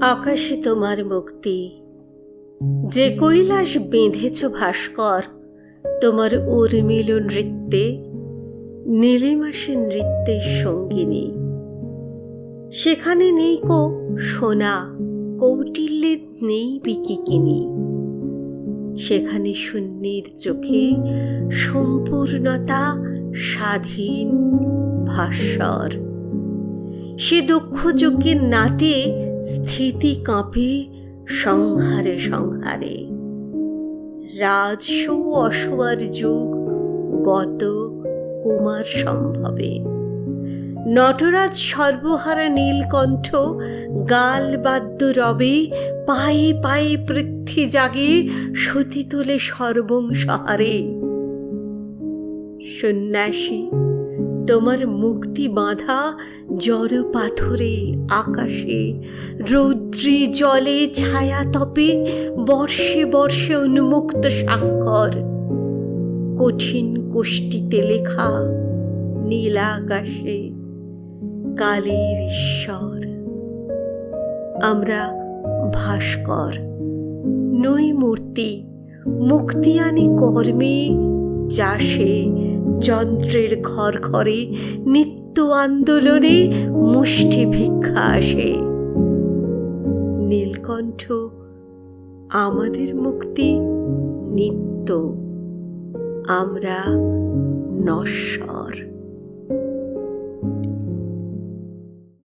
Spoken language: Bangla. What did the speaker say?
আকাশে তোমার মুক্তি। যে কৈলাস বেঁধেছ ভাস্কর, তোমার উর্মিল নৃত্যে, নীলিমাসের নৃত্যের সঙ্গিনী। সেখানে নেই কো সোনা কৌটিল্যের নেই বিকিকিনি। সেখানে শূন্যের চোখে সম্পূর্ণতা স্বাধীন ভাস্বর সে দক্ষ যজ্ঞের নাটে স্থিতি কাঁপে সংহারে সংহারে। রাজসৌ অসবার যুগ গত কুমার সম্ভবে। নটরাজ সর্বহারা নীলকণ্ঠ গাল বাদ্য রবে, পায়ে পায়ে পৃথ্বী জাগে, সতী তোলে সর্বংসহারে সন্ন্যাসী তোমার মুক্তি বাঁধা জড় পাথরে আকাশে। রৌদ্রে জলে ছায়া তপে, বর্ষে বর্ষে উন্মুক্ত স্বাক্ষর। কঠিন কোষ্টিতে লেখা নীল আকাশে কালের ঈশ্বর। আমরা ভাস্কর, নই মূর্তি, মুক্তি আনি কর্মে চাষে যন্ত্রের ঘর ঘরে নিত্য আন্দোলনে মুষ্টি ভিক্ষা আসে। নীলকণ্ঠ আমাদের মুক্তি নিত্য। আমরা নশ্বর।